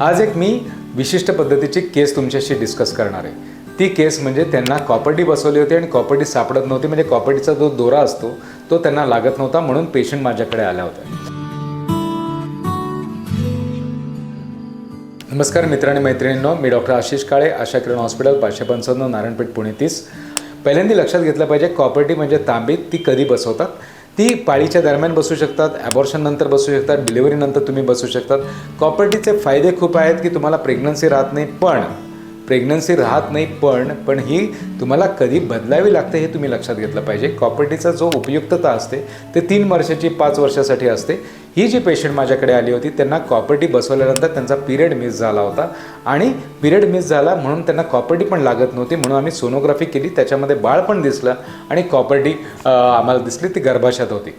आज एक मी विशिष्ट पद्धतीची केस तुमच्याशी डिस्कस करणार आहे. ती केस म्हणजे त्यांना कॉपर्टी बसवली होती आणि कॉपर्टी सापडत नव्हती म्हणजे कॉपर्टीचा जो दोरा असतो तो त्यांना लागत नव्हता म्हणून पेशंट माझ्याकडे आल्या होत्या. नमस्कार मित्र आणि मैत्रिणींनो मी डॉक्टर आशिष काळे आशा किरण हॉस्पिटल पाचशे पंचावन्न नारायणपेठ पुणे तीस. पहिल्यांदा लक्षात घेतलं पाहिजे कॉपर्टी म्हणजे तांबी ती कधी बसवतात? ती पाळीच्या दरम्यान बसू शकतात ॲबॉर्शन नंतर बसू शकतात डिलिव्हरीनंतर तुम्ही बसू शकतात. कॉपर्टीचे फायदे खूप आहेत की तुम्हाला प्रेग्नन्सी राहत नाही पण प्रेग्नन्सी राहत नाही पण पण ही तुम्हाला कधी बदलावी लागते हे तुम्ही लक्षात घेतलं पाहिजे. कॉपर्टीचा जो उपयुक्तता असते ते तीन वर्षाची पाच वर्षासाठी असते. ही जी पेशंट माझ्याकडे आली होती त्यांना कॉपर्टी बसवल्यानंतर त्यांचा पिरियड मिस झाला होता. आणि पिरियड मिस झाला म्हणून त्यांना कॉपर्टी पण लागत नव्हती म्हणून आम्ही सोनोग्राफी केली. त्याच्यामध्ये बाळ पण दिसलं आणि कॉपर्टी आम्हाला दिसली ती गर्भाशयात होती.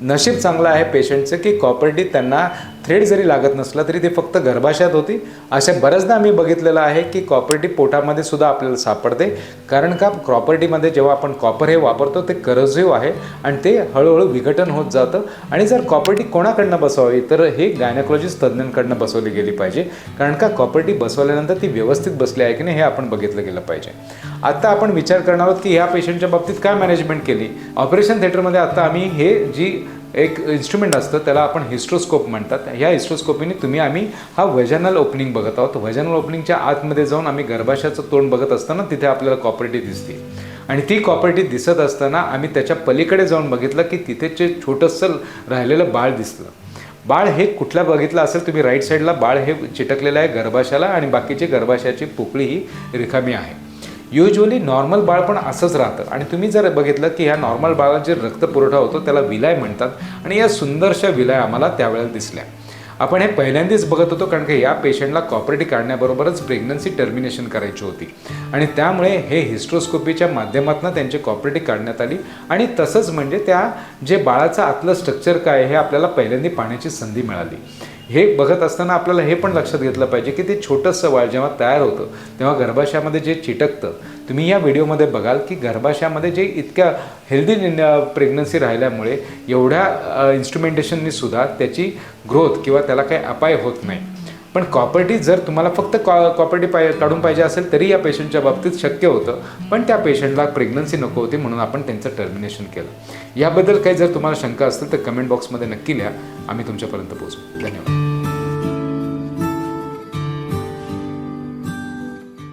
नशीब चांगलं आहे पेशंटचं की कॉपर्टी त्यांना थ्रेड जरी लागत नसला तरी ते फक्त गर्भाशयात होती. अशा बऱ्याचदा आम्ही बघितलेलं आहे की कॉपर्टी पोटामध्ये सुद्धा आपल्याला सापडते. कारण का? प्रॉपर्टीमध्ये जेव्हा आपण कॉपर हे वापरतो ते करझिव आहे आणि ते हळूहळू विघटन होत जातं. आणि जर कॉपर्टी कोणाकडनं बसवावी तर हे गायनॉलॉजिस्ट तज्ज्ञांकडनं बसवली गेली पाहिजे. कारण का? कॉपर्टी बसवल्यानंतर ती व्यवस्थित बसली आहे की नाही हे आपण बघितलं गेलं पाहिजे. आता आपण विचार करणार आहोत की ह्या पेशंटच्या बाबतीत काय मॅनेजमेंट केली? ऑपरेशन थिएटरमध्ये आता आम्ही हे जी एक इन्स्ट्रुमेंट असतं त्याला आपण हिस्ट्रोस्कोप म्हणतात. ह्या हिस्ट्रोस्कोपीने तुम्ही आम्ही हा व्हजनल ओपनिंग बघत आहोत. व्हजनल ओपनिंगच्या आतमध्ये जाऊन आम्ही गर्भाशयाचं तोंड बघत असताना तिथे आपल्याला कॉपर्टी दिसते. आणि ती कॉपर्टी दिसत असताना आम्ही त्याच्या पलीकडे जाऊन बघितलं की तिथे जे छोटंसं राहिलेलं बाळ दिसलं. बाळ हे कुठल्या बघितलं असेल तुम्ही राईट साईडला बाळ हे चिटकलेलं आहे गर्भाशयाला आणि बाकीची गर्भाशयाची पोकळी ही रिकामी आहे. युजली नॉर्मल बाळ पण असंच राहतं. आणि तुम्ही जर बघितलं की ह्या नॉर्मल बाळाला जे रक्तपुरवठा होतो त्याला विलाय म्हणतात. आणि या सुंदरशा विलाय आम्हाला त्यावेळेला दिसल्या. आपण हे पहिल्यांदाच बघत होतो कारण की या पेशंटला कॉपरेटी काढण्याबरोबरच प्रेग्नन्सी टर्मिनेशन करायची होती. आणि त्यामुळे हे हिस्ट्रोस्कोपीच्या माध्यमातून त्यांची कॉपरेटी काढण्यात आली. आणि तसंच म्हणजे त्या जे बाळाचं आतलं स्ट्रक्चर काय हे आपल्याला पहिल्यांदा पाहण्याची संधी मिळाली. हे बघत असताना आपल्याला हे पण लक्षात घेतलं पाहिजे की ते छोटंसं वाळ जेव्हा तयार होतं तेव्हा गर्भाशयामध्ये जे चिटकतं तुम्ही या व्हिडिओमध्ये बघाल की गर्भाशयामध्ये जे इतक्या हेल्दी प्रेग्नन्सी राहिल्यामुळे एवढ्या इन्स्ट्रुमेंटेशननी सुद्धा त्याची ग्रोथ किंवा त्याला काही अपाय होत नाही. पण कॉपर्टी जर तुम्हाला फक्त कॉ कॉपर्टी पाय काढून पाहिजे असेल तरी या पेशंटच्या बाबतीत शक्य होतं. पण त्या पेशंटला प्रेग्नन्सी नको होती म्हणून आपण त्यांचं टर्मिनेशन केलं. याबद्दल काही जर तुम्हाला शंका असतील तर कमेंट बॉक्समध्ये नक्की लिहा. आम्ही तुमच्यापर्यंत पोहोचू. धन्यवाद.